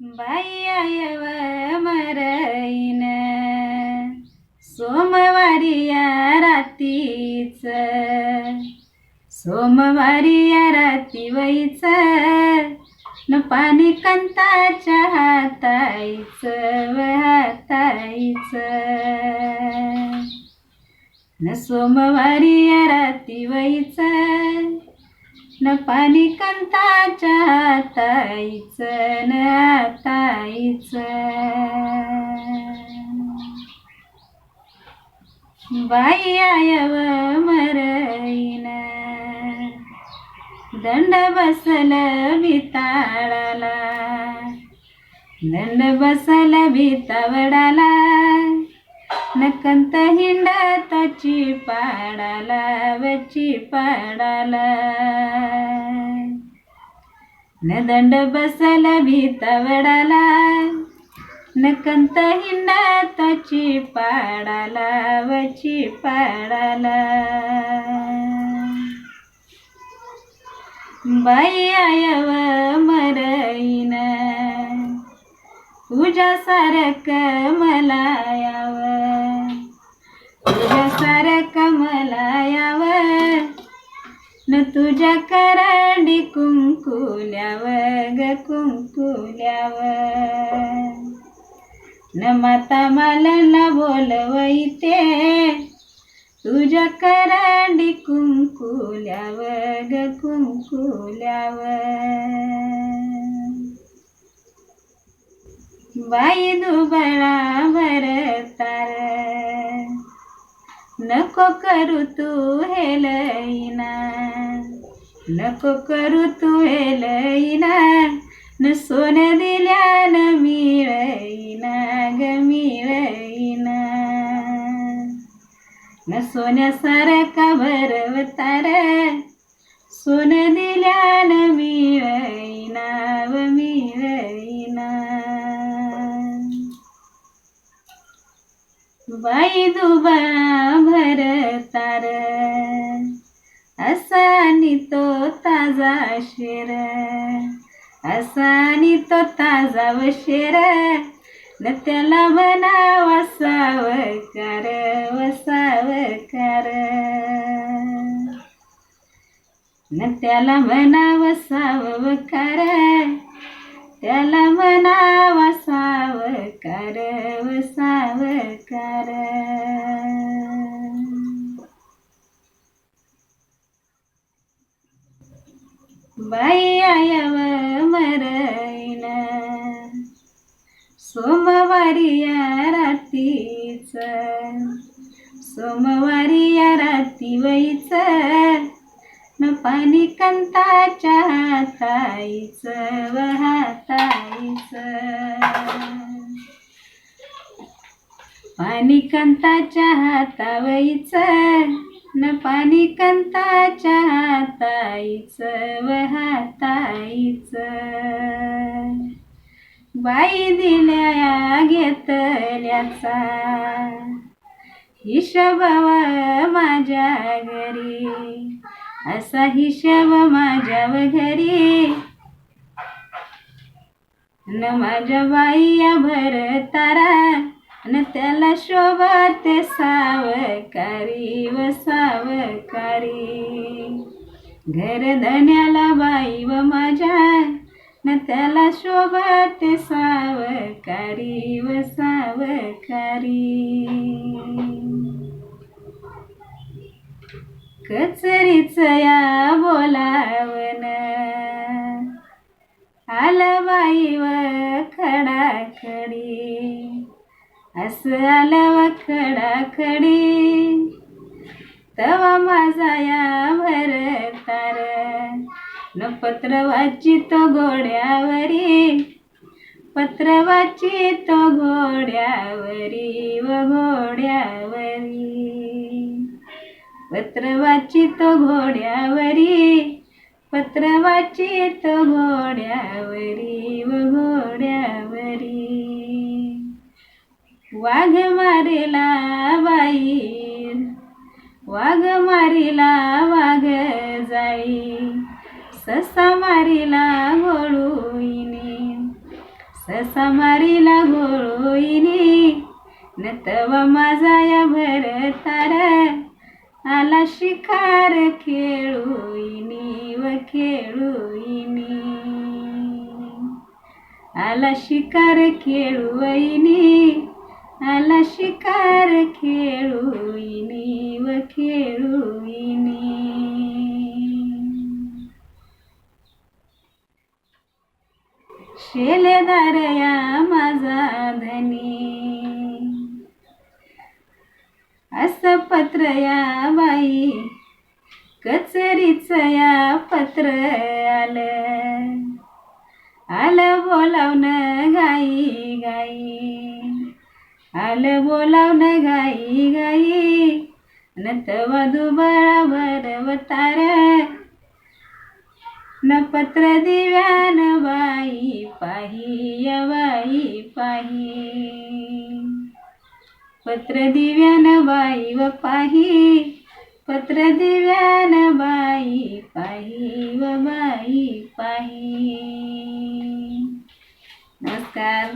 बाई आयव मरईन सोमवारी या रातीच. सोमवारी या राती वयच न पाणी कंताच्या हातायच व हाताईच. न सोमवारी या राती वईच न पाणी कंताच्या ताईच न ताईच. बाई आयव मरईन. दंड बसल भिताळाला. दंड बसल भितावडाला. नकंत हिंड तची पाडाला वची पाडाला न दंड बसल भितावडाला नकंत हिंड तची पाडाला वची पाडाला बाई आयव मरईन तुझ्या सारख मला याव तुझ्या कमलायावर मला न तुझ्या करांडी कुंकुल्याव ग कुंकुल्याव. न माता मालना बोलवईते तुझ्या करांडी कुंकुल्याव ग कुंकुल्याव. बाई दुबळा भरतार नको करू तू हेलईना नको करू तू हेलईना न सोनं दिल्यान मिळईना ग मिळईना न सोन्यासारखा भरवतार सोनं बाई भर भरतार असा तो ताजा शेर असा तो ताजा व शेर न त्याला म्हणा वसावकार वसावकार न त्याला म्हणा वसावकार त्याला म्हणा सावकार वसावकार बाई आयव मरईन सोमवारी या रातीच सोमवारी या राती वईच न पाणी कंताच्या हाताईच व हाताईच. पाणी कंताच्या हातावईच न पाणी कंताच्या हाताईच व हाताईच. बाई दिल्या घेतल्याचा हिशोब माझ्या घरी असा हिशाब माझ्या घरी. न माझ्या बाईया भर तारा न त्याला शोभते सावकारी व सावकारी. घर धन्याला बाई व माझ्या न त्याला शोभते सावकारी व सावकारी. कचरीच या बोलावन. आलं बाई व खडाखडी. असं आलं व खडाखडी. तवा माझा या भरतार न पत्र वाची तो घोड्यावरी. पत्र वाची तो घोड्यावरी. व पत्र वाचित घोड्यावरी पत्र वाचित तो घोड्यावरी व घोड्यावरी. वाघ मारेला बाई वाघ मारिला वाघ जाई ससा मारिला गोळुईने ससा मारिला गोळोईनी. नतवा माझा या भरतार आला शिकार खेळूईनी व आला शिकार खेळूईनी आला शिकार खेळूईनी व खेळूईनी शेलेदार या माझा धनी असं पत्र या बाई. कचरीच या पत्र आलं. आलं बोलावणं गाई गाई आलं बोलावणं गाई गाई नतवा बराबर बरवतार न पत्र दिव्यान बाई पाही बाई पाही. पत्र दिव्यान बाई व पाही. पत्र दिव्यान बाई पाही व बाई पाही. नमस्कार.